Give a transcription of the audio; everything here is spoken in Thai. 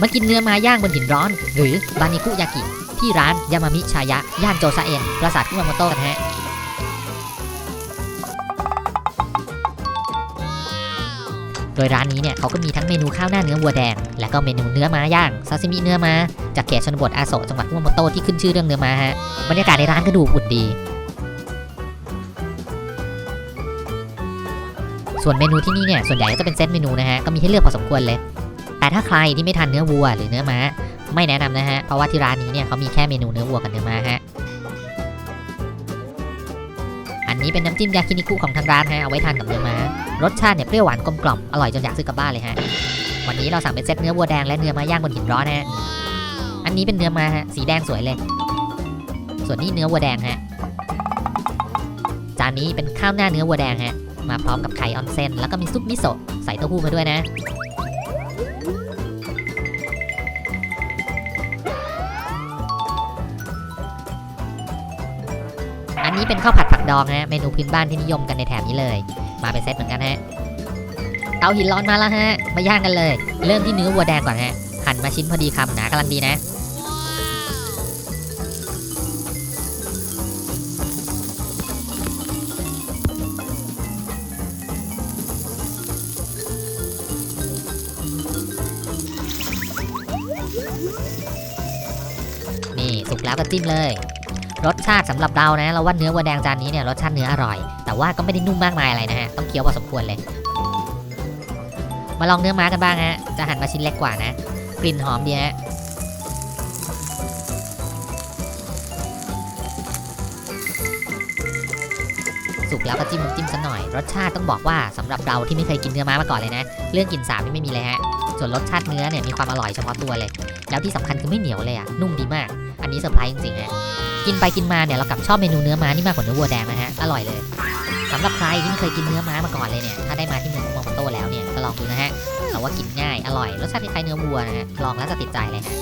มากินเนื้อมาย่างบนหินร้อน หรือบานิคุยากิ ที่ร้านยามามิชายะ ย่านโจซาเอ็นปราสาทคุมาโมโตะกันฮะโดยร้านนี้เนี่ยเขาก็มีทั้งเมนูข้าวหน้าเนื้อวัวแดง และก็เมนูเนื้อม้าย่างซาซิมิเนื้อม้าจากเขตชนบทอาโซะจังหวัดคุมาโมโตะที่ขึ้นชื่อเรื่องเนื้อม้าฮะบรรยากาศในร้านก็ดูอบอุ่นดีส่วนเมนูที่นี่เนี่ยส่วนใหญ่ก็จะเป็นเซตเมนูนะฮะ ก็มีให้เลือกพอสมควรเลย แต่ถ้าใครที่ไม่ทานเนื้อวัวหรือเนื้อม้า ไม่แนะนำนะฮะ เพราะว่าที่ร้านนี้เนี่ยเขามีแค่เมนูเนื้อวัวกับเนื้อม้าฮะ อันนี้เป็นน้ำจิ้มยากินิคุของทางร้านฮะ เอาไว้ทานกับเนื้อม้า รสชาติเนี่ยเปรี้ยวหวานกลมกล่อม อร่อยจนอยากซื้อกลับบ้านเลยฮะ วันนี้เราสั่งเป็นเซตเนื้อวัวแดงและเนื้อม้าย่างบนหินร้อนฮะ อันนี้เป็นเนื้อม้าฮะ สีแดงสวยเลย ส่วนนี้เนื้อวัวแดงฮะ จานนี้เป็นข้าวหน้าเนื้อวัวแดงฮะ มาพร้อมกับไข่ออนเซนแล้วก็มีซุปมิโซะใส่เต้าหู้มาด้วยนะ นนี้เป็นข้าวผัดผักดองฮะ เมนูพื้นบ้านที่นิยมกันในแถบนี้เลย มาเป็นเซตเหมือนกันฮะ เตาหินร้อนมาแล้วฮะ มาย่างกันเลย เริ่มที่เนื้อวัวแดงก่อนฮะ หั่นมาชิ้นพอดีคำหนากำลังดีนะ นี่สุกแล้วก็จิ้มเลย รสชาติสำหรับเรานะเราว่าเนื้อวัวแดงจานนี้เนี่ยรสชาติเนื้ออร่อย แต่ว่าก็ไม่ได้นุ่มมากมายอะไรนะฮะต้องเคี้ยวพอสมควรเลย มาลองเนื้อม้ากันบ้างฮะจะหั่นมาชิ้นเล็กกว่านะกลิ่นหอมดีฮะสุกแล้วก็จิ้มน้ำจิ้มสักหน่อย รสชาติต้องบอกว่าสำหรับเราที่ไม่เคยกินเนื้อม้ามาก่อนเลยนะ เรื่องกลิ่นสาบนี่ไม่มีเลยฮะ ส่วนรสชาติเนื้อเนี่ยมีความอร่อยเฉพาะตัวเลย แล้วที่สำคัญคือไม่เหนียวเลยอะนุ่มดีมาก อันนี้เซอร์ไพรส์จริงๆฮะกินไปกินมาเนี่ยเรากลับชอบเมนูเนื้อม้านี่มากกว่าเนื้อวัวแดงนะฮะอร่อยเลยสำหรับใครที่ไม่เคยกินเนื้อม้ามาก่อนเลยเนี่ยถ้าได้มาที่เมืองคุมองโตแล้วเนี่ยก็ลองดูนะฮะเขาว่ากินง่ายอร่อยรสชาติคล้ายเนื้อวัวนะฮะลองแล้วจะติดใจเลยฮะ